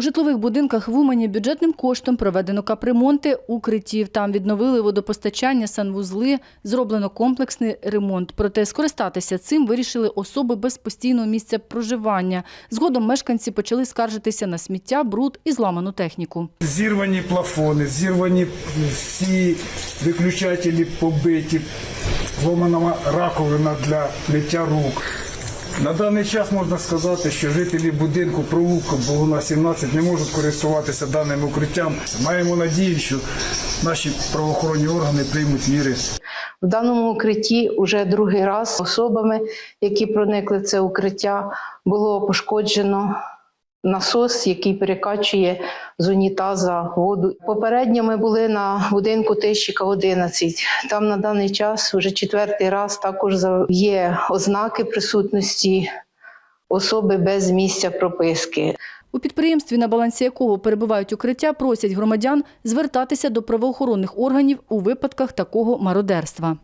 У житлових будинках в Умані бюджетним коштом проведено капремонти укриттів. Там відновили водопостачання, санвузли, зроблено комплексний ремонт. Проте скористатися цим вирішили особи без постійного місця проживання. Згодом мешканці почали скаржитися на сміття, бруд і зламану техніку. Зірвані плафони, зірвані всі виключателі побиті, зломана раковина для миття рук. На даний час можна сказати, що жителі будинку провулку Богуна 17 не можуть користуватися даним укриттям. Маємо надію, що наші правоохоронні органи приймуть міри В даному укритті вже другий раз особами, які проникли в це укриття, було пошкоджено насос, який перекачує з унітаза воду. Попередньо ми були на будинку Тищика 11. Там на даний час вже четвертий раз також є ознаки присутності особи без місця прописки. У підприємстві, на балансі якого перебувають укриття, просять громадян звертатися до правоохоронних органів у випадках такого мародерства.